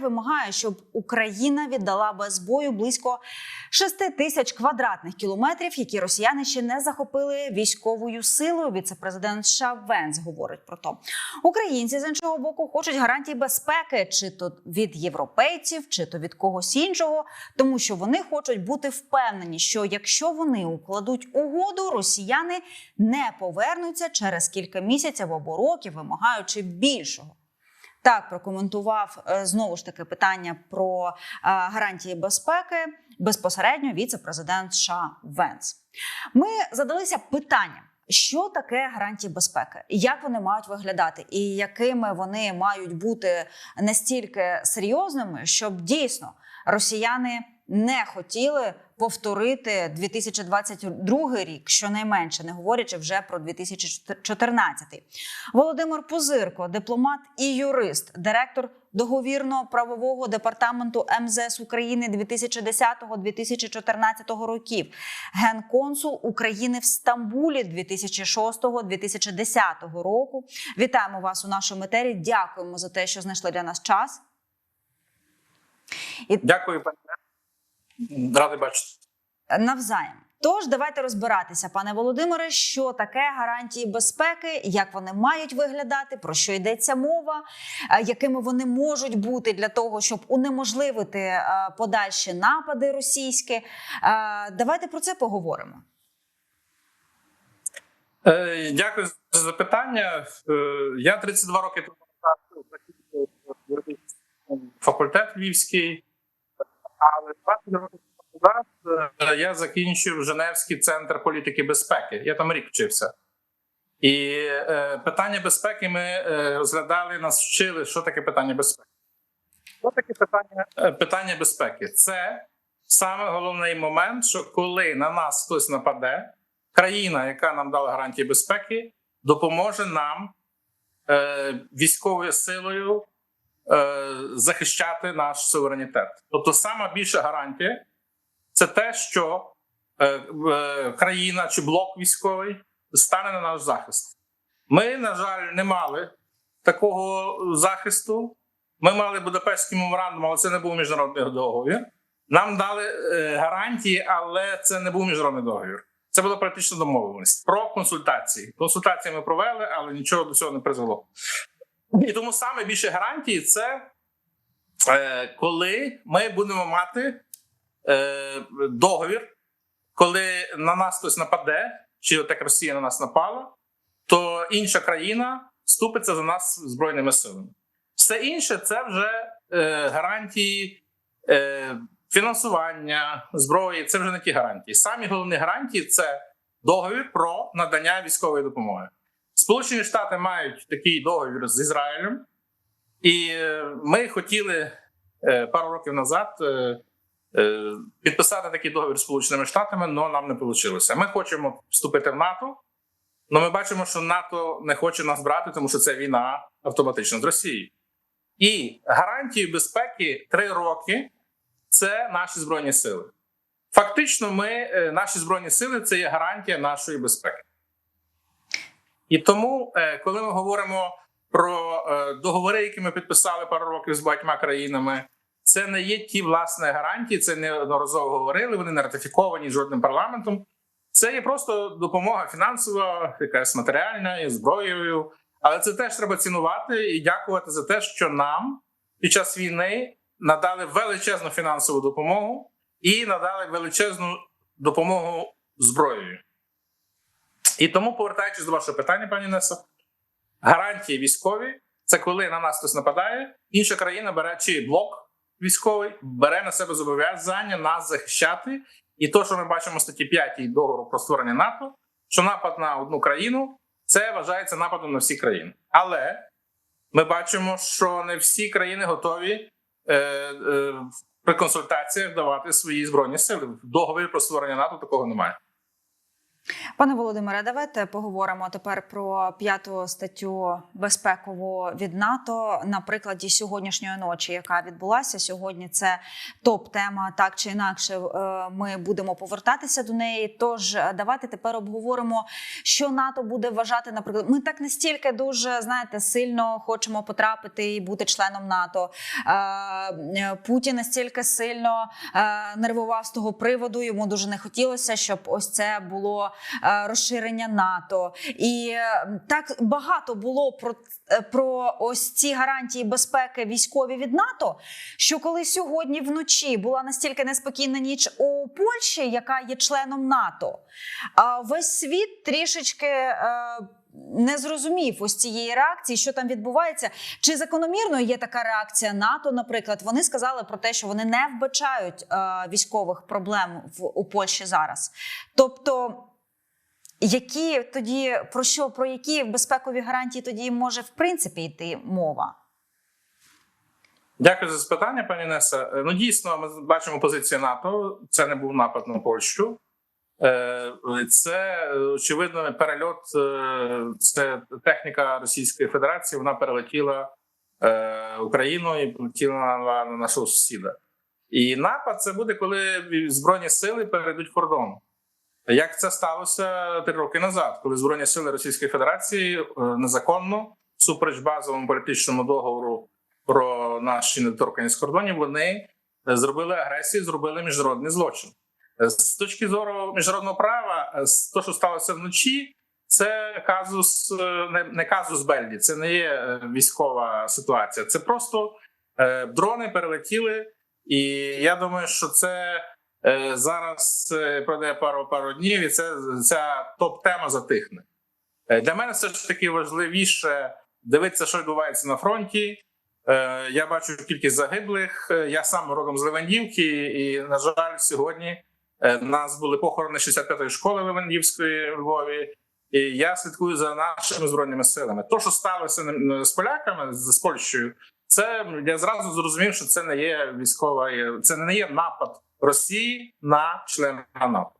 вимагає, щоб Україна віддала без бою близько 6 тисяч квадратних кілометрів, які росіяни ще не захопили військовою силою. Віце-президент США Венс говорить про то. Українці з іншого боку хочуть гарантій безпеки, чи то від європейців, чи то від когось іншого, тому що вони хочуть бути впевнені, що якщо вони укладуть угоду, росіяни не повернуться через кілька місяців або років, вимагаючи більшого. Так прокоментував е, знову ж таки питання про е, гарантії безпеки безпосередньо віце-президент США Венс. Ми задалися питанням. Що таке гарантії безпеки? Як вони мають виглядати, і якими вони мають бути настільки серйозними, щоб дійсно росіяни не хотіли повторити 2022 рік, щонайменше, не говорячи вже про 2014. Володимир Пузирко, дипломат і юрист, директор договірно-правового департаменту МЗС України 2010-2014 років, генконсул України в Стамбулі 2006-2010 року. Вітаємо вас у нашому етері. Дякуємо за те, що знайшли для нас час. Дякую, пані. Радий бачити. навзаєм. Тож давайте розбиратися, пане Володимире, що таке гарантії безпеки, як вони мають виглядати, про що йдеться мова, е, якими вони можуть бути для того, щоб унеможливити е, подальші напади російські. Е, Давайте про це поговоримо. Дякую за запитання. Я 32 роки тому назад факультет львівський, але 20 років назад я закінчив Женевський центр політики безпеки. Я там рік вчився. І е, питання безпеки ми е, розглядали, нас вчили, що таке питання безпеки. Що таке питання, е, питання безпеки? Це саме головний момент, що коли на нас хтось нападе, країна, яка нам дала гарантії безпеки, допоможе нам е, військовою силою захищати наш суверенітет. Тобто, сама більша гарантія це те, що е, е, країна чи блок військовий стане на наш захист. Ми, на жаль, не мали такого захисту. Ми мали Будапештський меморандум, але це не був міжнародний договір. Нам дали е, гарантії, але це не був міжнародний договір. Це була практична домовленість про консультації. Консультації ми провели, але нічого до цього не призвело. І тому саме більше гарантії це е, коли ми будемо мати е, договір, коли на нас хтось нападе, чи от Росія на нас напала, то інша країна вступиться за нас збройними силами. Все інше це вже е, гарантії фінансування зброї. Це вже не ті гарантії. Самі головні гарантії це договір про надання військової допомоги. Сполучені Штати мають такий договір з Ізраїлем, і е, ми хотіли е, пару років назад е, підписати такий договір з Сполученими Штатами, але нам не вийшло. Ми хочемо вступити в НАТО, але ми бачимо, що НАТО не хоче нас брати, тому що це війна автоматично з Росією. І гарантією безпеки три роки це наші збройні сили. Фактично, ми, наші збройні сили це є гарантія нашої безпеки. І тому, е, коли ми говоримо про е, договори, які ми підписали пару років з багатьма країнами, це не є ті власне гарантії, це неодноразово говорили. Вони не ратифіковані жодним парламентом. Це є просто допомога фінансова, якась матеріальна і зброєю. Але це теж треба цінувати і дякувати за те, що нам під час війни надали величезну фінансову допомогу і надали величезну допомогу зброєю. І тому, повертаючись до вашого питання, пані Несо, гарантії військові це коли на нас хтось нападає, інша країна бере чи блок військовий бере на себе зобов'язання нас захищати. І то, що ми бачимо в статті 5 договору про створення НАТО, що напад на одну країну це вважається нападом на всі країни. Але ми бачимо, що не всі країни готові е, е, при консультаціях давати свої збройні сили. В договорі про створення НАТО такого немає. Пане Володимире, давайте поговоримо тепер про п'яту статтю безпекову від НАТО на прикладі сьогоднішньої ночі, яка відбулася сьогодні. Це топ-тема, так чи інакше. е, Ми будемо повертатися до неї. Тож е, давайте тепер обговоримо, що НАТО буде вважати. Наприклад, ми так настільки дуже знаєте сильно хочемо потрапити і бути членом НАТО. Е, Путін настільки сильно нервував з того приводу. Йому дуже не хотілося, щоб ось це було розширення НАТО, і е, так багато було про, е, про ось ці гарантії безпеки військові від НАТО. Що коли сьогодні вночі була настільки неспокійна ніч у Польщі, яка є членом НАТО, весь світ трішечки. е, Не зрозумів ось цієї реакції, що там відбувається. Чи закономірною є така реакція НАТО? Наприклад, вони сказали про те, що вони не вбачають е, військових проблем в у Польщі зараз. Тобто, які тоді про що про які безпекові гарантії тоді може в принципі йти мова? Дякую за запитання, пані Неса. Е, Ну дійсно, ми бачимо позицію НАТО. Це не був напад на Польщу. Е, Це е, очевидно перельот. Це техніка Російської Федерації. Вона перелетіла Україну і полетіла на нашого сусіда. І напад це буде, коли збройні сили перейдуть кордон. Як це сталося три роки назад, коли збройні сили Російської Федерації е, незаконно, супереч базовому політичному договору про наші недоторканість кордонів, вони е, зробили агресію, зробили міжнародний злочин. Е, З точки зору міжнародного права, то, що сталося вночі, це казус не, казус Бельді, це не є військова ситуація. Це просто дрони перелетіли, і я думаю, що це зараз е, пройде пару пару днів, і це ця топ-тема затихне. Е, Для мене все ж таки важливіше дивитися, що відбувається на фронті. Е, Я бачу кількість загиблих. Е, Я сам родом з Левандівки, і на жаль, сьогодні е, в нас були похорони 65-ї школи Левандівської у Львові. І я слідкую за нашими збройними силами. То, що сталося з поляками з Польщею, це я зразу зрозумів, що це не є військова, це не є напад Росії на члена НАТО.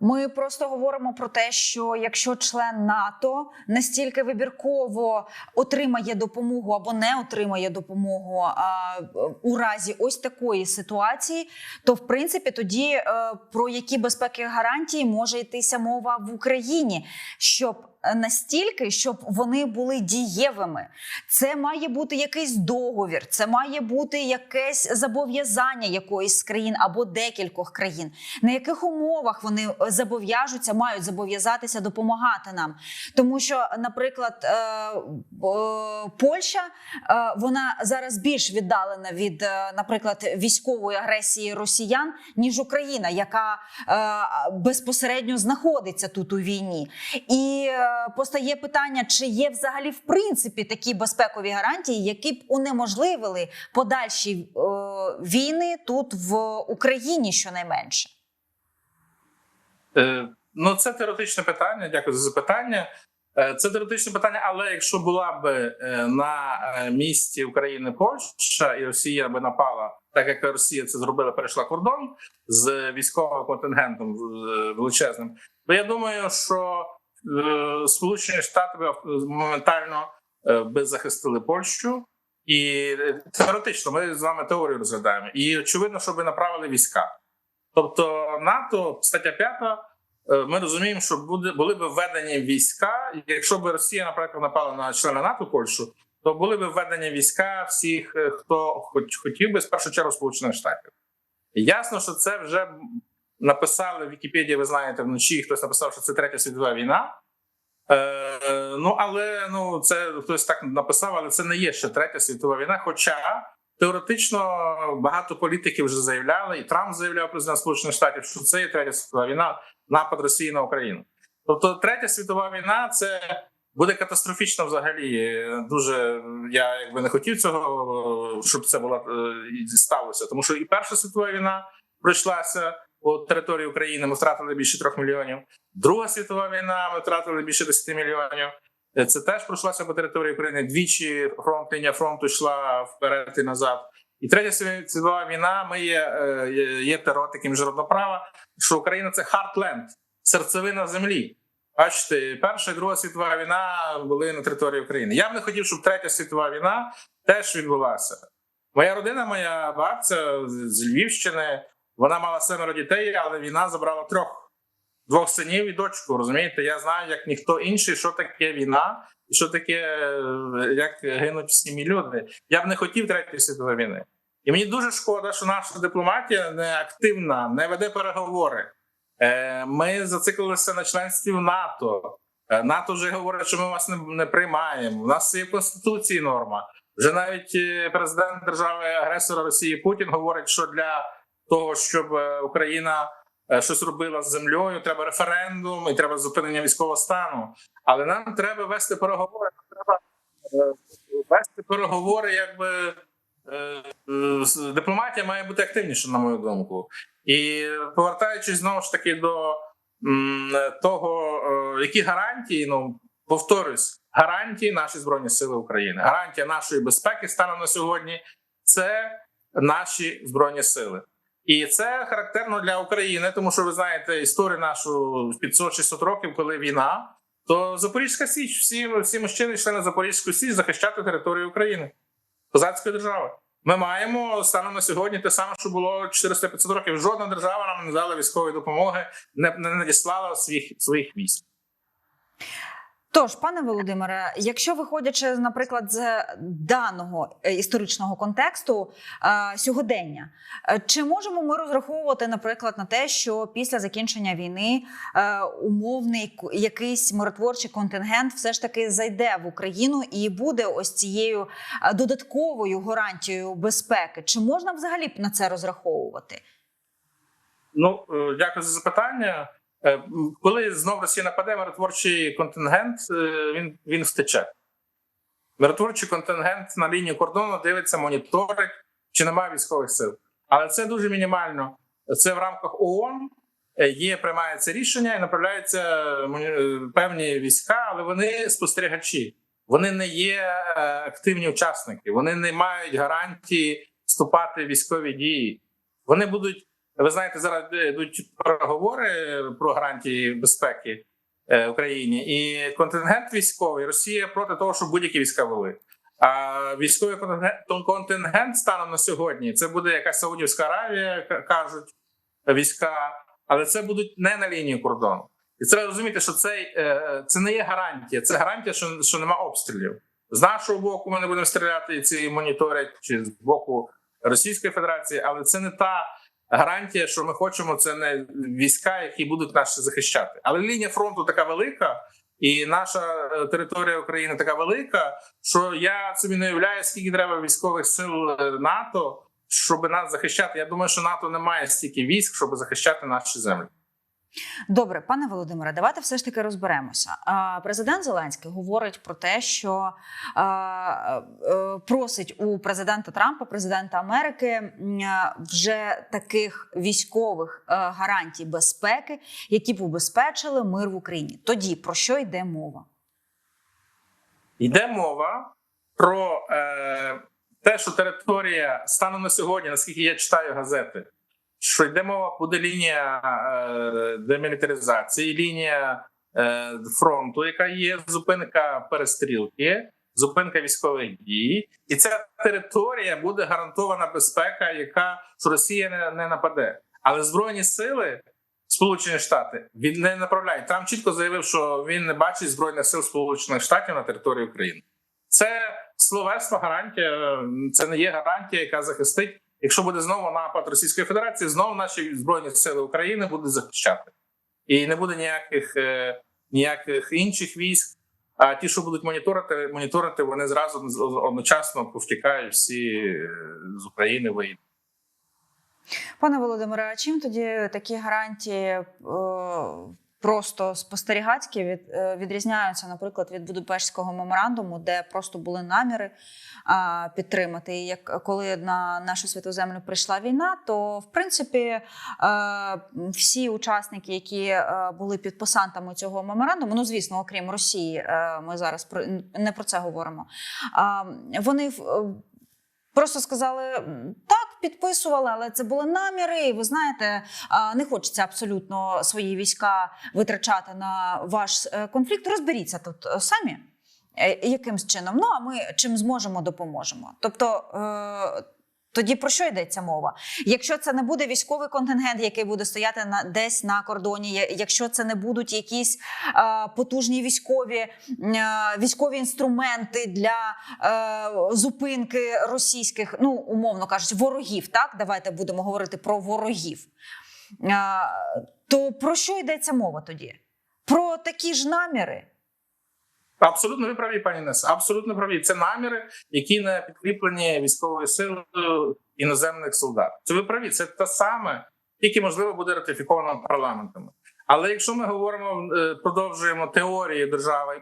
Ми просто говоримо про те, що якщо член НАТО настільки вибірково отримає допомогу або не отримає допомогу а, у разі ось такої ситуації, то в принципі тоді е, про які безпеки гарантії може йтися мова в Україні, щоб настільки, щоб вони були дієвими. Це має бути якийсь договір, це має бути якесь зобов'язання якоїсь з країн або декількох країн. На яких умовах вони е, зобов'яжуться, мають зобов'язатися допомагати нам, тому що, наприклад, е, е, Польща вона зараз більш віддалена від, наприклад, військової агресії росіян, ніж Україна, яка безпосередньо знаходиться тут у війні. І постає питання, чи є взагалі в принципі такі безпекові гарантії, які б унеможливили подальші е, війни тут в Україні, щонайменше. Е, Ну, це теоретичне питання. Дякую за запитання. Е, Це теоретичне питання, але якщо була б е, на е, місці України Польща і Росія би напала, так як Росія це зробила, перейшла кордон з військовим контингентом е, величезним, то я думаю, що е, Сполучені Штати моментально е, би захистили Польщу. І е, теоретично ми з вами теорію розглядаємо. І очевидно, що би направили війська. Тобто НАТО, стаття 5, е, ми розуміємо, що буде були б введені війська. Якщо б Росія, наприклад, напала на члена НАТО Польщу, то були б введені війська всіх, е, хто хоч хотів би з першу чергу Сполучених Штатів. Ясно, що це вже написали в Вікіпедії. Ви знаєте, вночі хтось написав, що це третя світова війна. Е, ну але ну це хтось так написав, але це не є ще третя світова війна. Хоча теоретично багато політиків вже заявляли, і Трамп заявляв президент Сполучених Штатів, що це є третя світова війна, напад Росії на Україну. Тобто, третя світова війна це буде катастрофічно взагалі. Дуже я якби не хотів цього, щоб це було сталося. Тому що і Перша світова війна пройшлася по території України. Ми втратили більше трьох мільйонів. Друга світова війна. Ми втратили більше 10 мільйонів. Це теж пройшлася по території України. Двічі фронт лінія фронту йшла вперед і назад. І третя світова війна. Ми є, є, є терор таким міжнародного права, що Україна це хартленд серцевина землі. Бачите, Перша і Друга світова війна були на території України. Я б не хотів, щоб третя світова війна теж відбулася. Моя родина, моя бабця з Львівщини, вона мала семеро дітей, але війна забрала трьох двох синів і дочку. Розумієте, я знаю, як ніхто інший, що таке війна, і що таке, е, як гинуть сім'ї люди. Я б не хотів третьої світової війни. І мені дуже шкода, що наша дипломатія не активна, не веде переговори. Е, Ми зациклилися на членстві в НАТО. Е, НАТО вже говорить, що ми вас не, не приймаємо. У нас є конституції норма. Вже навіть президент держави агресора Росії Путін говорить, що для того, щоб е, Україна е, щось робила з землею, треба референдум і треба зупинення військового стану. Але нам треба вести переговори. Нам треба е, вести переговори, якби дипломатія має бути активніша, на мою думку. І повертаючись знову ж таки до того, які гарантії, ну повторюсь, гарантії наші збройні сили України, гарантія нашої безпеки станом на сьогодні це наші збройні сили. І це характерно для України, тому що ви знаєте історію нашу 500-600 років, коли війна, то Запорізька Січ, всі, всі мужчини йшли на Запорізьку Січ захищати територію України, козацької держави. Ми маємо станом на сьогодні те саме, що було 400-500 років. Жодна держава нам не дала військової допомоги, не, не надіслала своїх своїх військ. Тож, пане Володимире, якщо виходячи, наприклад, з даного е, історичного контексту е, сьогодення, е, чи можемо ми розраховувати, наприклад, на те, що після закінчення війни умовний якийсь миротворчий контингент все ж таки зайде в Україну і буде ось цією додатковою гарантією безпеки? Чи можна взагалі на це розраховувати? Ну дякую за запитання. Е, Коли знов Росія нападе, миротворчий контингент е, він, він втече. Миротворчий контингент на лінії кордону дивиться, моніторить, чи немає військових сил. Але це дуже мінімально. Це в рамках ООН е, є, приймається рішення і направляються певні війська, але вони спостерігачі. Вони не є активні учасники, вони не мають гарантії вступати в військові дії. Вони будуть ви знаєте, зараз йдуть переговори про гарантії безпеки е, Україні, і контингент військовий Росія проти того, щоб будь-які війська вели. А військовий контингент, контингент станом на сьогодні це буде якась Саудівська Аравія, кажуть війська, але це будуть не на лінії кордону. І треба розуміти, що це, е, це не є гарантія, це гарантія, що, що нема обстрілів. З нашого боку ми не будемо стріляти ці моніторять, чи з боку Російської Федерації, але це не та гарантія, що ми хочемо, це не війська, які будуть нас захищати. Але лінія фронту така велика, і наша е, територія України така велика, що я собі не уявляю, скільки треба військових сил е, НАТО, щоб нас захищати. Я думаю, що НАТО не має стільки військ, щоб захищати наші землі. Добре, пане Володимире, давайте все ж таки розберемося. Президент Зеленський говорить про те, що е, просить у президента Трампа, президента Америки, вже таких військових е, гарантій безпеки, які б убезпечили мир в Україні. Тоді про що йде мова? Йде мова про е, те, що територія станом на сьогодні, наскільки я читаю газети, що йде мова, буде лінія е, демілітаризації, лінія е, фронту, яка є зупинка перестрілки, зупинка військових дій, і ця територія буде гарантована безпека, яка що Росія не, не нападе. Але збройні сили. Сполучені Штати він не направляє. Трамп чітко заявив, що він не бачить збройних сил Сполучених Штатів на території України. Це словесна гарантія. Це не є гарантія, яка захистить. Якщо буде знову напад Російської Федерації, знову наші збройні сили України будуть захищати, і не буде ніяких е, ніяких інших військ. А ті, що будуть моніторити, моніторити, вони зразу одночасно повтікають всі е, з України виїдуть. Пане Володимире, а чим тоді такі гарантії е, просто спостерігацькі від, е, відрізняються, наприклад, від Будапештського меморандуму, де просто були наміри а, підтримати. І як коли на нашу святу землю прийшла війна, то в принципі е, всі учасники, які е, були підписантами цього меморандуму, ну звісно, окрім Росії, ми зараз про не про це говоримо. А, вони Просто сказали: так, підписували, але це були наміри. І ви знаєте, не хочеться абсолютно свої війська витрачати на ваш е, конфлікт. Розберіться тут е, самі. яким Якимсь чином, ну а ми чим зможемо, допоможемо. Тобто е, тоді про що йдеться мова? Якщо це не буде військовий контингент, який буде стояти на десь на кордоні, якщо це не будуть якісь е, потужні військові е, військові інструменти для е, зупинки російських, ну умовно кажучи, ворогів, так давайте будемо говорити про ворогів. Е, то про що йдеться мова тоді? Про такі ж наміри. Абсолютно ви праві, пані Нес. Абсолютно праві. Це наміри, які не підкріплені військовою силою іноземних солдат. Це ви праві. Це те саме, тільки можливо буде ратифіковано парламентами. Але якщо ми говоримо, е, продовжуємо теорії держави,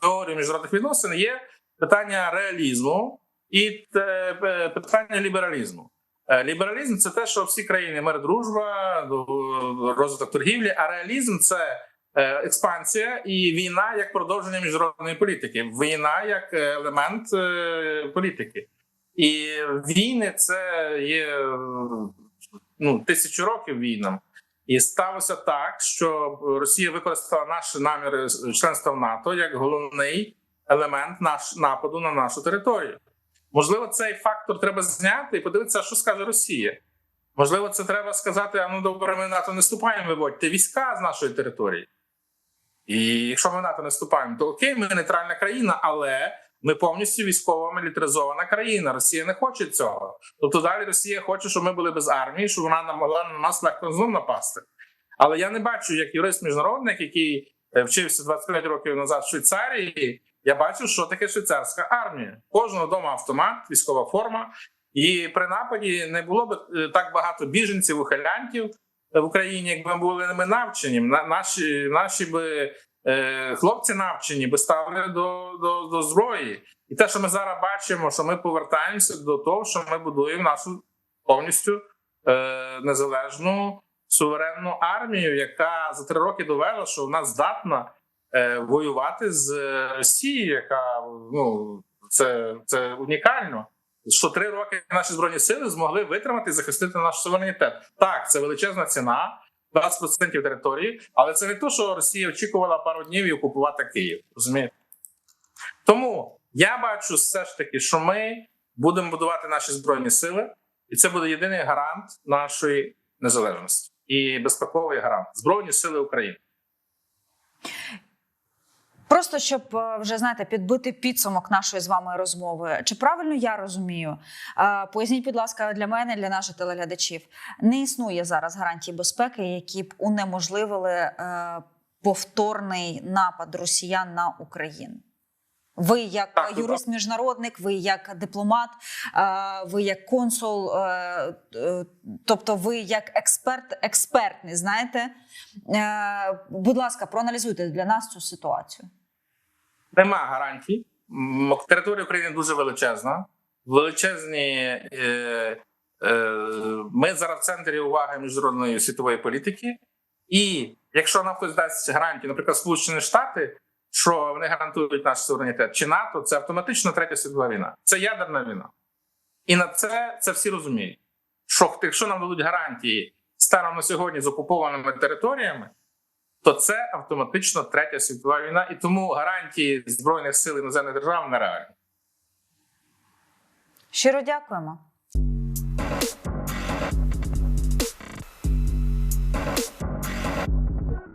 теорію міжнародних відносин, є питання реалізму і те- е, питання лібералізму. Е, Лібералізм це те, що всі країни мир, дружба, розвиток торгівлі, а реалізм це е, експансія і війна як продовження міжнародної політики. Війна як е, елемент е, політики. І війни це є е, ну, тисячу років війнам. І сталося так, що Росія використала наші наміри членства в НАТО як головний елемент наш нападу на нашу територію. Можливо, цей фактор треба зняти і подивитися, що скаже Росія. Можливо, це треба сказати: а ну добре, ми НАТО не вступаємо, виводьте війська з нашої території. І якщо ми в НАТО не вступаємо, то окей, ми нейтральна країна, але ми повністю військово мілітаризована країна. Росія не хоче цього. Тобто далі Росія хоче, щоб ми були без армії, щоб вона могла на нас легко знову напасти. Але я не бачу, як юрист міжнародник, який е, вчився 25 років назад в Швейцарії. Я бачу, що таке швейцарська армія. Кожного дома автомат, військова форма. І при нападі не було б е, так багато біженців, ухилянтів в Україні, якби були ми навчені. На- Наші наші би е, хлопці навчені би ставили до, до, до зброї. І те, що ми зараз бачимо, що ми повертаємося до того, що ми будуємо нашу повністю е, незалежну суверенну армію, яка за три роки довела, що вона здатна е, воювати з Росією, яка ну це, це унікально. Що три роки наші збройні сили змогли витримати і захистити наш суверенітет. Так, це величезна ціна, 20% території, але це не то, що Росія очікувала пару днів і окупувати Київ. Розумієте? Тому я бачу все ж таки, що ми будемо будувати наші збройні сили, і це буде єдиний гарант нашої незалежності і безпековий гарант Збройні Сили України. Просто щоб е, вже знаєте, підбити підсумок нашої з вами розмови. Чи правильно я розумію? Е, Поясніть, будь ласка, для мене, для наших телеглядачів, не існує зараз гарантій безпеки, які б унеможливили е, повторний напад росіян на Україну. Ви як Так, юрист міжнародник, ви як дипломат, ви як консул, тобто ви як експерт, експертний, знаєте. Будь ласка, проаналізуйте для нас цю ситуацію. Нема гарантій. Територія України дуже величезна. Величезні. Е, е, ми зараз в центрі уваги міжнародної світової політики. І якщо нам хтось дасть гарантії, наприклад, Сполучені Штати, що вони гарантують наш суверенітет, чи НАТО, це автоматично третя світова війна. Це ядерна війна. І на це це всі розуміють. Що якщо нам дадуть гарантії станом на сьогодні з окупованими територіями, то це автоматично третя світова війна, і тому гарантії збройних сил іноземних держав нереальні. Щиро дякуємо.